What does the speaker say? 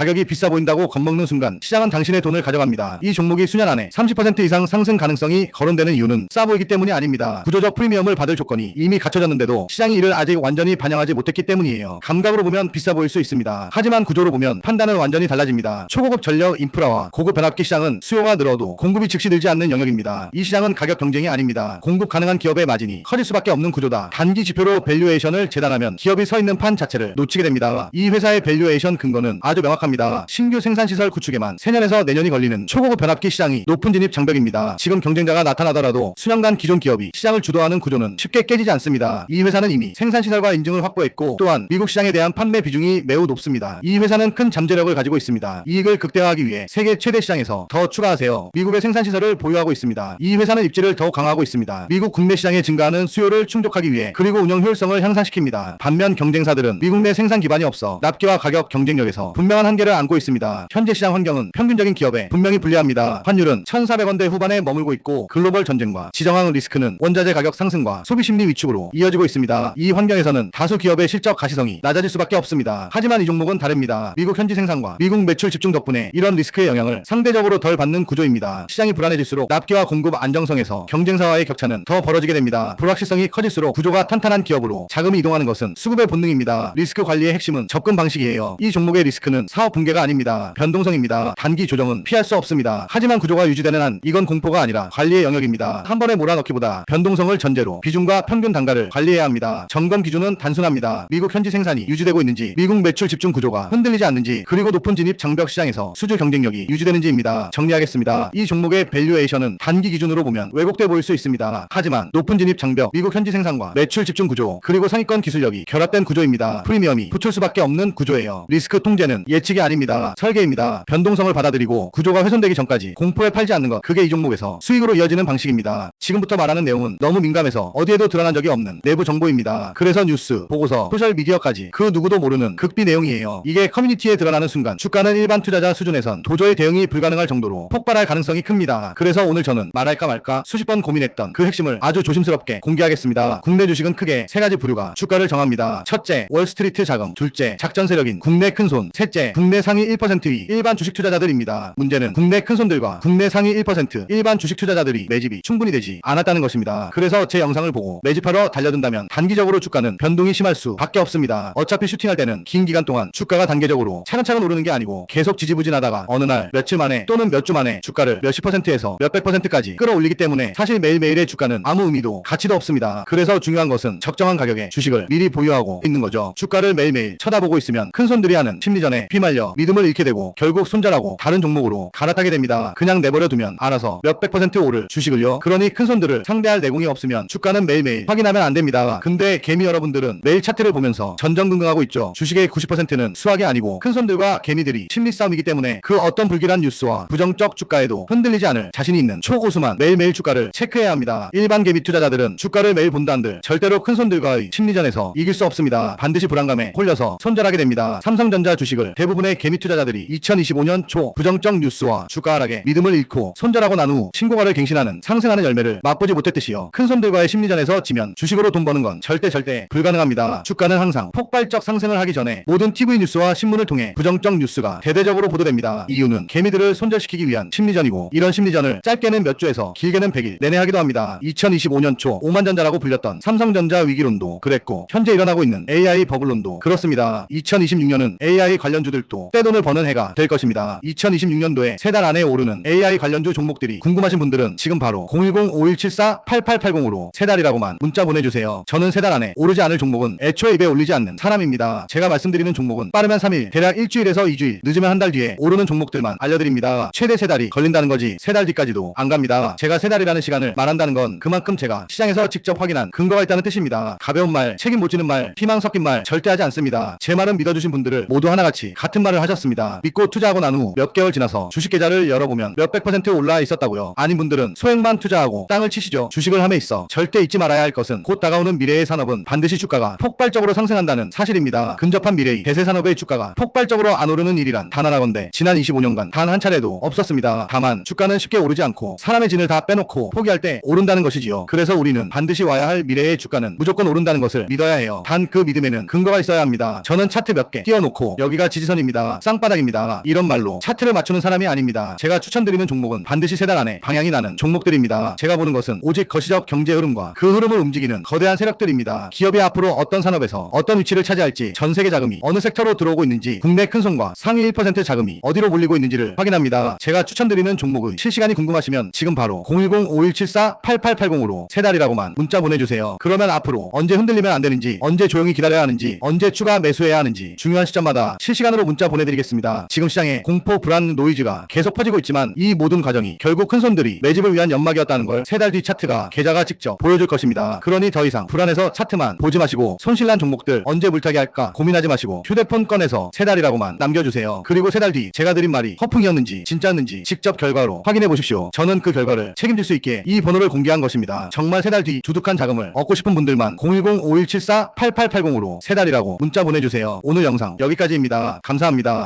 가격이 비싸 보인다고 겁먹는 순간 시장은 당신의 돈을 가져갑니다. 이 종목이 수년 안에 30% 이상 상승 가능성이 거론되는 이유는 싸 보이기 때문이 아닙니다. 구조적 프리미엄을 받을 조건이 이미 갖춰졌는데도 시장이 이를 아직 완전히 반영하지 못했기 때문이에요. 감각으로 보면 비싸 보일 수 있습니다. 하지만 구조로 보면 판단은 완전히 달라집니다. 초고급 전력 인프라와 고급 변압기 시장은 수요가 늘어도 공급이 즉시 늘지 않는 영역입니다. 이 시장은 가격 경쟁이 아닙니다. 공급 가능한 기업의 마진이 커질 수밖에 없는 구조다. 단기 지표로 밸류에이션을 재단하면 기업이 서 있는 판 자체를 놓치게 됩니다. 이 회사의 밸류에이션 근거는 아주 명확합니다. 신규 생산시설 구축에만 3년에서 내년이 걸리는 초고급 변압기 시장이 높은 진입 장벽입니다. 지금 경쟁자가 나타나더라도 수년간 기존 기업이 시장을 주도하는 구조는 쉽게 깨지지 않습니다. 이 회사는 이미 생산시설과 인증을 확보했고 또한 미국 시장에 대한 판매 비중이 매우 높습니다. 이 회사는 큰 잠재력을 가지고 있습니다. 이익을 극대화하기 위해 세계 최대 시장에서 더 추가하세요. 미국의 생산시설을 보유하고 있습니다. 이 회사는 입지를 더욱 강화하고 있습니다. 미국 국내 시장에 증가하는 수요를 충족하기 위해 그리고 운영 효율성을 향상시킵니다. 반면 경쟁사들은 미국 내 생산 기반이 없어 납기와 가격 경쟁력에서 분명한 한계 를 안고 있습니다. 현재 시장 환경은 평균적인 기업에 분명히 불리합니다. 환율은 1,400원대 후반에 머물고 있고 글로벌 전쟁과 지정학 리스크는 원자재 가격 상승과 소비 심리 위축으로 이어지고 있습니다. 이 환경에서는 다수 기업의 실적 가시성이 낮아질 수밖에 없습니다. 하지만 이 종목은 다릅니다. 미국 현지 생산과 미국 매출 집중 덕분에 이런 리스크의 영향을 상대적으로 덜 받는 구조입니다. 시장이 불안해질수록 납기와 공급 안정성에서 경쟁사와의 격차는 더 벌어지게 됩니다. 불확실성이 커질수록 구조가 탄탄한 기업으로 자금이 이동하는 것은 수급의 본능입니다. 리스크 관리의 핵심은 접근 방식이에요. 이 종목의 리스크는 사업 붕괴가 아닙니다. 변동성입니다. 단기 조정은 피할 수 없습니다. 하지만 구조가 유지되는 한 이건 공포가 아니라 관리의 영역입니다. 한 번에 몰아넣기보다 변동성을 전제로 비중과 평균 단가를 관리해야 합니다. 점검 기준은 단순합니다. 미국 현지 생산이 유지되고 있는지, 미국 매출 집중 구조가 흔들리지 않는지, 그리고 높은 진입 장벽 시장에서 수주 경쟁력이 유지되는지입니다. 정리하겠습니다. 이 종목의 밸류에이션은 단기 기준으로 보면 왜곡돼 보일 수 있습니다. 하지만 높은 진입 장벽, 미국 현지 생산과 매출 집중 구조, 그리고 상위권 기술력이 결합된 구조입니다. 프리미엄이 붙을 수밖에 없는 구조예요. 리스크 통제는 예측 이 아닙니다. 설계입니다. 변동성을 받아들이고 구조가 훼손되기 전까지 공포에 팔지 않는 것, 그게 이 종목에서 수익으로 이어지는 방식입니다. 지금부터 말하는 내용은 너무 민감해서 어디에도 드러난 적이 없는 내부 정보입니다. 그래서 뉴스, 보고서, 소셜 미디어까지 그 누구도 모르는 극비 내용이에요. 이게 커뮤니티에 드러나는 순간 주가는 일반 투자자 수준에선 도저히 대응이 불가능할 정도로 폭발할 가능성이 큽니다. 그래서 오늘 저는 말할까 말까 수십 번 고민했던 그 핵심을 아주 조심스럽게 공개하겠습니다. 국내 주식은 크게 세 가지 부류가 주가를 정합니다. 첫째, 월스트리트 자금. 둘째, 작전 세력인 국내 큰손. 셋째, 국내 상위 1%위 일반 주식 투자자들입니다. 문제는 국내 큰손들과 국내 상위 1% 일반 주식 투자자들이 매집이 충분히 되지 않았다는 것입니다. 그래서 제 영상을 보고 매집하러 달려든다면 단기적으로 주가는 변동이 심할 수밖에 없습니다. 어차피 슈팅할 때는 긴 기간 동안 주가가 단계적으로 차근차근 오르는 게 아니고 계속 지지부진하다가 어느 날 며칠 만에 또는 몇 주 만에 주가를 몇십 퍼센트에서 몇백 퍼센트까지 끌어올리기 때문에 사실 매일매일의 주가는 아무 의미도 가치도 없습니다. 그래서 중요한 것은 적정한 가격에 주식을 미리 보유하고 있는 거죠. 주가를 매일매일 쳐다보고 있으면 큰 손들이 하는 심리전에 휘말려 믿음을 잃게 되고 결국 손절하고 다른 종목으로 갈아타게 됩니다. 그냥 내버려 두면 알아서 몇백 퍼센트 오를 주식을요. 그러니 큰 손들을 상대할 내공이 없으면 주가는 매일매일 확인하면 안 됩니다. 근데 개미 여러분들은 매일 차트를 보면서 전전긍긍하고 있죠. 주식의 90%는 수학이 아니고 큰 손들과 개미들이 심리 싸움이기 때문에 그 어떤 불길한 뉴스와 부정적 주가에도 흔들리지 않을 자신이 있는 초고수만 매일매일 주가를 체크해야 합니다. 일반 개미 투자자들은 주가를 매일 본다 한들 절대로 큰 손들과의 심리전에서 이길 수 없습니다. 반드시 불안감에 홀려서 손절하게 됩니다. 삼성전자 주식을 대부분 의 개미 투자자들이 2025년 초 부정적 뉴스와 주가 하락에 믿음을 잃고 손절하고 난 후 신고가를 갱신하는 상승하는 열매를 맛보지 못했듯이요. 큰 손들과의 심리전에서 지면 주식으로 돈 버는 건 절대 절대 불가능합니다. 주가는 항상 폭발적 상승을 하기 전에 모든 TV 뉴스와 신문을 통해 부정적 뉴스가 대대적으로 보도됩니다. 이유는 개미들을 손절시키기 위한 심리전이고 이런 심리전을 짧게는 몇 주에서 길게는 100일 내내 하기도 합니다. 2025년 초 오만전자라고 불렸던 삼성전자 위기론도 그랬고 현재 일어나고 있는 AI 버블론도 그렇습니다. 2026년은 AI 관련주들도 떼돈을 버는 해가 될 것입니다. 2026년도에 세 달 안에 오르는 AI 관련주 종목들이 궁금하신 분들은 지금 바로 010-5174-8880으로 세 달이라고만 문자 보내주세요. 저는 세 달 안에 오르지 않을 종목은 애초에 입에 올리지 않는 사람입니다. 제가 말씀드리는 종목은 빠르면 3일, 대략 일주일에서 2주일, 늦으면 한 달 뒤에 오르는 종목들만 알려드립니다. 최대 세 달이 걸린다는 거지 세 달 뒤까지도 안 갑니다. 제가 세 달이라는 시간을 말한다는 건 그만큼 제가 시장에서 직접 확인한 근거가 있다는 뜻입니다. 가벼운 말, 책임 못 지는 말, 희망 섞인 말 절대 하지 않습니다. 제 말은 믿어주신 분들을 모두 하나같이 같은 말을 하셨습니다. 믿고 투자하고 난 후 몇 개월 지나서 주식 계좌를 열어보면 몇백 퍼센트 올라 있었다고요. 아닌 분들은 소액만 투자하고 땅을 치시죠. 주식을 함에 있어 절대 잊지 말아야 할 것은 곧 다가오는 미래의 산업은 반드시 주가가 폭발적으로 상승한다는 사실입니다. 근접한 미래의 대세 산업의 주가가 폭발적으로 안 오르는 일이란 단 하나건데 지난 25년간 단 한 차례도 없었습니다. 다만 주가는 쉽게 오르지 않고 사람의 진을 다 빼놓고 포기할 때 오른다는 것이지요. 그래서 우리는 반드시 와야 할 미래의 주가는 무조건 오른다는 것을 믿어야 해요. 단 그 믿음에는 근거가 있어야 합니다. 저는 차트 몇 개 띄워놓고 여기가 지지선입니다. 아닙니다. 쌍바닥입니다. 이런 말로 차트를 맞추는 사람이 아닙니다. 제가 추천드리는 종목은 반드시 세 달 안에 방향이 나는 종목들입니다. 제가 보는 것은 오직 거시적 경제 흐름과 그 흐름을 움직이는 거대한 세력들입니다. 기업이 앞으로 어떤 산업에서 어떤 위치를 차지할지 전 세계 자금이 어느 섹터로 들어오고 있는지 국내 큰 손과 상위 1% 자금이 어디로 몰리고 있는지를 확인합니다. 제가 추천드리는 종목의 실시간이 궁금하시면 지금 바로 010-5174-8880으로 세 달이라고만 문자 보내주세요. 그러면 앞으로 언제 흔들리면 안 되는지 언제 조용히 기다려야 하는지 언제 추가 매수해야 하는지 중요한 시점마다 실시간으로 문자 보내드리겠습니다. 지금 시장에 공포 불안 노이즈가 계속 퍼지고 있지만 이 모든 과정이 결국 큰 손들이 매집을 위한 연막이었다는 걸 세 달 뒤 차트가 계좌가 직접 보여줄 것입니다. 그러니 더 이상 불안해서 차트만 보지 마시고 손실난 종목들 언제 물타기 할까 고민하지 마시고 휴대폰 꺼내서 세 달이라고만 남겨주세요. 그리고 세 달 뒤 제가 드린 말이 허풍이었는지 진짜였는지 직접 결과로 확인해 보십시오. 저는 그 결과를 책임질 수 있게 이 번호를 공개한 것입니다. 정말 세 달뒤 두둑한 자금을 얻고 싶은 분들만 010-5174-8880으로 세 달이라고 문자 보내주세요. 오늘 영상 여기까지입니다. 감사합니다.